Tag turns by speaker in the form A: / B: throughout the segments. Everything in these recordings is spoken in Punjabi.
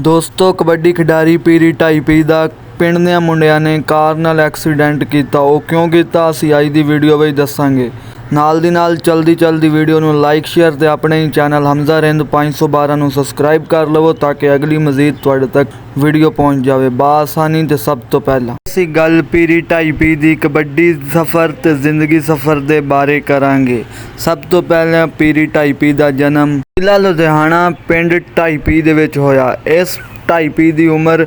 A: ਦੋਸਤੋ, ਕਬੱਡੀ ਖਿਡਾਰੀ ਪੀਰੀ ਢਾਈਪੀ ਦਾ ਪਿੰਡ ਦੇ ਮੁੰਡਿਆਂ ਨੇ ਕਾਰ ਨਾਲ ਐਕਸੀਡੈਂਟ ਕੀਤਾ। ਉਹ ਕਿਉਂ ਕੀਤਾ? ਅਸੀਂ ਅੱਜ ਦੀ ਵੀਡੀਓ ਵਿੱਚ ਦੱਸਾਂਗੇ। ਨਾਲ ਦੀ ਨਾਲ ਚਲਦੀ ਚਲਦੀ ਵੀਡੀਓ ਨੂੰ ਲਾਈਕ, ਸ਼ੇਅਰ ਤੇ ਆਪਣੇ ਹੀ ਚੈਨਲ ਹਮਜ਼ਾ ਰਿੰਦ 512 ਨੂੰ ਸਬਸਕ੍ਰਾਈਬ ਕਰ ਲਵੋ ਤਾਂ ਕਿ ਅਗਲੀ ਮਜ਼ੀਦ ਤੁਹਾਡੇ ਤੱਕ ਵੀਡੀਓ ਪਹੁੰਚ ਜਾਵੇ। ਬਾਸਾਨੀ ਤੇ ਸਭ ਤੋਂ ਪਹਿਲਾਂ ਅਸੀਂ ਗੱਲ ਪੀਰੀ ਢਾਈਪੀ ਦੀ ਕਬੱਡੀ ਸਫ਼ਰ ਤੇ ਜ਼ਿੰਦਗੀ ਸਫ਼ਰ ਦੇ ਬਾਰੇ ਕਰਾਂਗੇ। ਸਭ ਤੋਂ ਪਹਿਲਾਂ ਪੀਰੀ ਢਾਈਪੀ ਦਾ ਜਨਮ ਜ਼ਿਲ੍ਹਾ ਲੁਧਿਆਣਾ, ਪਿੰਡ ਢਾਈਪੀ ਦੇ ਵਿੱਚ ਹੋਇਆ। ਇਸ ਢਾਈਪੀ ਦੀ ਉਮਰ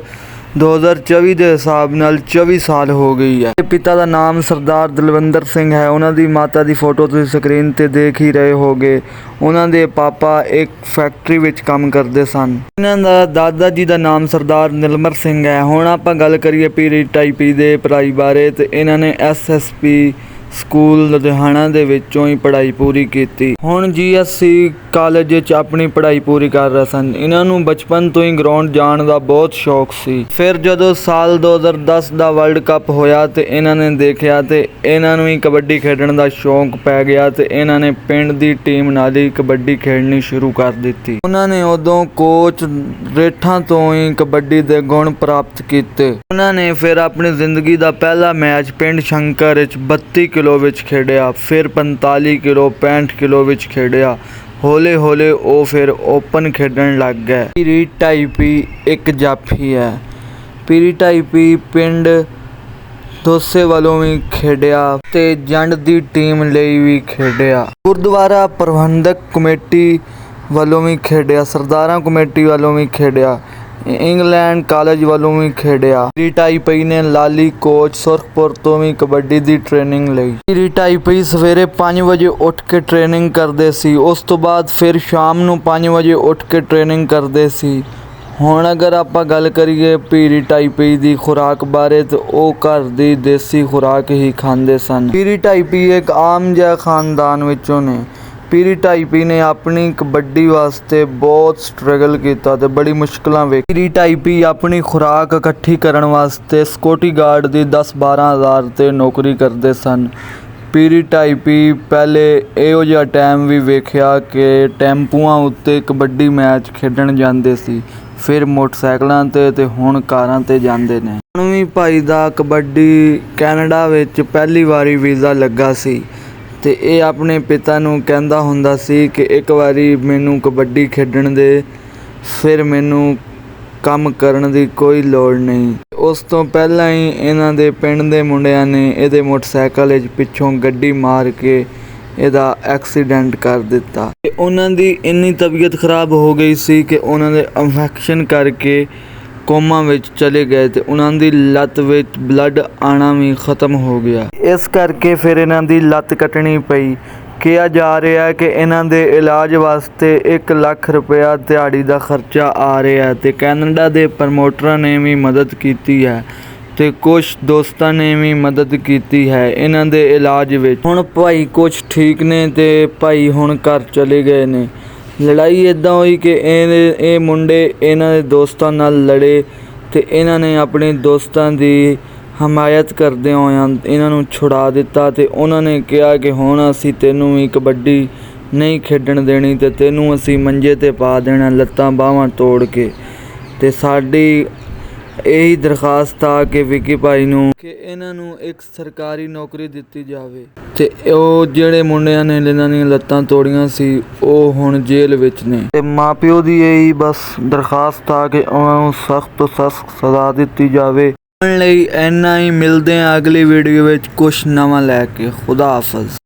A: 2024 ਦੇ ਹਿਸਾਬ ਨਾਲ 24 ਸਾਲ ਹੋ ਗਈ ਹੈ। ਤੇ ਪਿਤਾ ਦਾ ਨਾਮ ਸਰਦਾਰ ਦਲਵੰਦਰ ਸਿੰਘ ਹੈ। ਉਹਨਾਂ ਦੀ ਮਾਤਾ ਦੀ ਫੋਟੋ ਤੁਸੀਂ ਸਕਰੀਨ ਤੇ ਦੇਖ ਹੀ ਰਹੇ ਹੋਗੇ। ਉਹਨਾਂ ਦੇ ਪਾਪਾ ਇੱਕ ਫੈਕਟਰੀ ਵਿੱਚ ਕੰਮ ਕਰਦੇ ਸਨ। ਇਹਨਾਂ ਦਾ ਦਾਦਾ ਜੀ ਦਾ ਨਾਮ ਸਰਦਾਰ ਨਿਲਮਰ ਸਿੰਘ ਹੈ। ਹੁਣ ਆਪਾਂ ਗੱਲ ਕਰੀਏ ਪੀਰੀ ਟਾਈਪੀ ਦੇ ਪੜ੍ਹਾਈ ਬਾਰੇ ਤੇ ਇਹਨਾਂ ਨੇ ਐਸਐਸਪੀ ਸਕੂਲ ਲੁਧਿਆਣਾ ਦੇ ਵਿੱਚੋਂ ਹੀ ਪੜ੍ਹਾਈ ਪੂਰੀ ਕੀਤੀ। ਹੁਣ ਜੀਐਸਸੀ ਕਾਲਜ ਵਿੱਚ ਆਪਣੀ ਪੜ੍ਹਾਈ ਪੂਰੀ ਕਰ ਰਹੇ ਸਨ। ਇਹਨਾਂ ਨੂੰ ਬਚਪਨ ਤੋਂ ਹੀ ਗਰਾਊਂਡ ਜਾਣ ਦਾ ਬਹੁਤ ਸ਼ੌਕ ਸੀ। ਫਿਰ ਜਦੋਂ ਸਾਲ 2010 ਦਾ ਵਰਲਡ ਕੱਪ ਹੋਇਆ ਤੇ ਇਹਨਾਂ ਨੇ ਦੇਖਿਆ ਤੇ ਇਹਨਾਂ ਨੂੰ ਹੀ ਕਬੱਡੀ ਖੇਡਣ ਦਾ ਸ਼ੌਂਕ ਪੈ ਗਿਆ ਤੇ ਇਹਨਾਂ ਨੇ ਪਿੰਡ ਦੀ ਟੀਮ ਨਾਲ ਹੀ ਕਬੱਡੀ ਖੇਡਣੀ ਸ਼ੁਰੂ ਕਰ ਦਿੱਤੀ। ਉਹਨਾਂ ਨੇ ਉਦੋਂ ਕੋਚ ਰੇਠਾਂ ਤੋਂ ਹੀ ਕਬੱਡੀ ਦੇ ਗੁਣ ਪ੍ਰਾਪਤ ਕੀਤੇ। ਉਹਨਾਂ ਨੇ ਫਿਰ ਆਪਣੀ ਜ਼ਿੰਦਗੀ ਦਾ ਪਹਿਲਾ ਮੈਚ ਪਿੰਡ ਸ਼ੰਕਰ ਵਿੱਚ 32 ਕਿਲੋ ਵਿੱਚ ਖੇਡਿਆ, ਫਿਰ 45 ਕਿਲੋ 65 ਕਿਲੋ ਵਿੱਚ ਖੇਡਿਆ। ਹੌਲੇ ਹੌਲੇ ਉਹ ਫਿਰ ਓਪਨ ਖੇਡਣ ਲੱਗ ਗਏ। ਪੀਰੀ ਟਾਈਪੀ ਇੱਕ ਜਾਫੀ ਹੈ। ਪੀਰੀ ਟਾਈਪੀ ਪਿੰਡ ਦੋਸੇ ਵੱਲੋਂ ਵੀ ਖੇਡਿਆ ਤੇ ਜੰਡ ਦੀ ਟੀਮ ਲਈ ਵੀ ਖੇਡਿਆ। ਗੁਰਦੁਆਰਾ ਪ੍ਰਬੰਧਕ ਕਮੇਟੀ ਵੱਲੋਂ ਵੀ ਖੇਡਿਆ, ਸਰਦਾਰਾਂ ਕਮੇਟੀ ਵੱਲੋਂ ਵੀ ਖੇਡਿਆ। ਇੰਗਲੈਂਡ ਕਾਲਜ ਵੱਲੋਂ ਵੀ ਖੇਡਿਆ। ਰੀਟਾਈਪਈ ਨੇ ਲਾਲੀ ਕੋਚ ਸੁਰਖਪੁਰ ਤੋਂ ਵੀ ਕਬੱਡੀ ਦੀ ਟ੍ਰੇਨਿੰਗ ਲਈ। ਰੀਟਾਈਪਈ ਸਵੇਰੇ 5 ਵਜੇ ਉੱਠ ਕੇ ਟ੍ਰੇਨਿੰਗ ਕਰਦੇ ਸੀ। ਉਸ ਤੋਂ ਬਾਅਦ ਫਿਰ ਸ਼ਾਮ ਨੂੰ 5 ਵਜੇ ਉੱਠ ਕੇ ਟ੍ਰੇਨਿੰਗ ਕਰਦੇ ਸੀ। ਹੁਣ ਅਗਰ ਆਪਾਂ ਗੱਲ ਕਰੀਏ ਪੀਰੀ ਟਾਈਪੀ ਦੀ ਖੁਰਾਕ ਬਾਰੇ, ਤੇ ਉਹ ਘਰ ਦੀ ਦੇਸੀ ਖੁਰਾਕ ਹੀ ਖਾਂਦੇ ਸਨ। ਪੀਰੀ ਟਾਈਪੀ ਇੱਕ ਆਮ ਜਿਹਾ ਖਾਨਦਾਨ ਵਿੱਚੋਂ ਨੇ। ਪੀਰੀ ਟਾਈਪੀ ਨੇ ਆਪਣੀ ਕਬੱਡੀ ਵਾਸਤੇ ਬਹੁਤ ਸਟਰਗਲ ਕੀਤਾ ਤੇ ਬੜੀ ਮੁਸ਼ਕਲਾਂ ਵੇਖ ਪੀਰੀ ਟਾਈਪੀ ਆਪਣੀ ਖੁਰਾਕ ਇਕੱਠੀ ਕਰਨ ਵਾਸਤੇ ਸਕਿਉਰਟੀ ਗਾਰਡ ਦੀ 10-12 ਹਜ਼ਾਰ ਤੇ ਨੌਕਰੀ ਕਰਦੇ ਸਨ। ਪੀਰੀ ਟਾਈਪੀ ਪਹਿਲੇ ਇਹੋ ਜਿਹਾ ਟਾਈਮ ਵੀ ਵੇਖਿਆ ਕਿ ਟੈਂਪੂਆਂ ਉੱਤੇ ਕਬੱਡੀ ਮੈਚ ਖੇਡਣ ਜਾਂਦੇ ਸੀ, ਫਿਰ ਮੋਟਰਸਾਈਕਲਾਂ ਤੇ ਤੇ ਹੁਣ ਕਾਰਾਂ ਤੇ ਜਾਂਦੇ ਨੇ। ਹੁਣ ਵੀ ਭਾਈ ਦਾ ਕਬੱਡੀ ਕੈਨੇਡਾ ਵਿੱਚ ਪਹਿਲੀ ਵਾਰੀ ਵੀਜ਼ਾ ਲੱਗਾ ਸੀ। ਤੇ ਇਹ ਆਪਣੇ ਪਿਤਾ ਨੂੰ ਕਹਿੰਦਾ ਹੁੰਦਾ ਸੀ ਕਿ ਇੱਕ ਵਾਰੀ ਮੈਨੂੰ ਕਬੱਡੀ ਖੇਡਣ ਦੇ, ਫਿਰ ਮੈਨੂੰ ਕੰਮ ਕਰਨ ਦੀ ਕੋਈ ਲੋੜ ਨਹੀਂ। ਉਸ ਤੋਂ ਪਹਿਲਾਂ ਹੀ ਇਹਨਾਂ ਦੇ ਪਿੰਡ ਦੇ ਮੁੰਡਿਆਂ ਨੇ ਇਹਦੇ ਮੋਟਰਸਾਈਕਲ ਵਿੱਚ ਪਿੱਛੋਂ ਗੱਡੀ ਮਾਰ ਕੇ ਇਹਦਾ ਐਕਸੀਡੈਂਟ ਕਰ ਦਿੱਤਾ। ਤੇ ਉਹਨਾਂ ਦੀ ਇੰਨੀ ਤਬੀਅਤ ਖਰਾਬ ਹੋ ਗਈ ਸੀ ਕਿ ਉਹਨਾਂ ਦੇ ਇਨਫੈਕਸ਼ਨ ਕਰਕੇ ਕੋਮਾ ਵਿੱਚ ਚਲੇ ਗਏ ਤੇ ਉਹਨਾਂ ਦੀ ਲੱਤ ਵਿੱਚ ਬਲੱਡ ਆਣਾ ਵੀ ਖਤਮ ਹੋ ਗਿਆ। ਇਸ ਕਰਕੇ ਫਿਰ ਇਹਨਾਂ ਦੀ ਲੱਤ ਕੱਟਣੀ ਪਈ। ਕਿਹਾ ਜਾ ਰਿਹਾ ਹੈ ਕਿ ਇਹਨਾਂ ਦੇ ਇਲਾਜ ਵਾਸਤੇ 1 ਲੱਖ ਰੁਪਇਆ ਦਿਹਾੜੀ ਦਾ ਖਰਚਾ ਆ ਰਿਹਾ ਹੈ ਤੇ ਕੈਨੇਡਾ ਦੇ ਪ੍ਰਮੋਟਰਾਂ ਨੇ ਵੀ ਮਦਦ ਕੀਤੀ ਹੈ ਤੇ ਕੁਝ ਦੋਸਤਾਂ ਨੇ ਵੀ ਮਦਦ ਕੀਤੀ ਹੈ ਇਹਨਾਂ ਦੇ ਇਲਾਜ ਵਿੱਚ। ਹੁਣ ਭਾਈ ਕੁਝ ਠੀਕ ਨੇ ਤੇ ਭਾਈ ਹੁਣ ਘਰ ਚਲੇ ਗਏ ਨੇ। ਲੜਾਈ ਇਦਾਂ ਹੋਈ ਕਿ ਇਹ ਇਹ ਮੁੰਡੇ ਇਹਨਾਂ ਦੇ ਦੋਸਤਾਂ ਨਾਲ ਲੜੇ ਤੇ ਇਹਨਾਂ ਨੇ ਆਪਣੇ ਦੋਸਤਾਂ ਦੀ ਹਮਾਇਤ ਕਰਦੇ ਹੋਇਆਂ ਇਹਨਾਂ ਨੂੰ ਛੁਡਾ ਦਿੱਤਾ ਤੇ ਉਹਨਾਂ ਨੇ ਕਿਹਾ ਕਿ ਹੁਣ ਅਸੀਂ ਤੈਨੂੰ ਵੀ ਕਬੱਡੀ ਨਹੀਂ ਖੇਡਣ ਦੇਣੀ ਤੇ ਤੈਨੂੰ ਅਸੀਂ ਮੰਜੇ ਤੇ ਪਾ ਦੇਣਾ, ਲੱਤਾਂ ਬਾਹਾਂ ਤੋੜ ਕੇ ਤੇ ਸਾਡੀ ਇਹੀ ਦਰਖਾਸਤ ਆ ਕਿ ਵਿੱਕੀ ਭਾਈ ਨੂੰ ਕਿ ਇਹਨਾਂ ਨੂੰ ਇੱਕ ਸਰਕਾਰੀ ਨੌਕਰੀ ਦਿੱਤੀ ਜਾਵੇ। ਤੇ ਉਹ ਜਿਹੜੇ ਮੁੰਡਿਆਂ ਨੇ ਇਹਨਾਂ ਦੀਆਂ ਲੱਤਾਂ ਤੋੜੀਆਂ ਸੀ, ਉਹ ਹੁਣ ਜੇਲ੍ਹ ਵਿੱਚ ਨੇ। ਤੇ ਮਾਪਿਓ ਦੀ ਇਹੀ ਬਸ ਦਰਖਾਸਤ ਆ ਕਿ ਉਹਨਾਂ ਨੂੰ ਸਖਤ ਤੋਂ ਸਖਤ ਸਜ਼ਾ ਦਿੱਤੀ ਜਾਵੇ। ਲਈ ਇੰਨਾ ਹੀ ਮਿਲਦੇ ਆ ਅਗਲੀ ਵੀਡੀਓ ਵਿੱਚ ਕੁਝ ਨਵਾਂ ਲੈ ਕੇ। ਖੁਦਾ ਹਾਫਿਜ਼।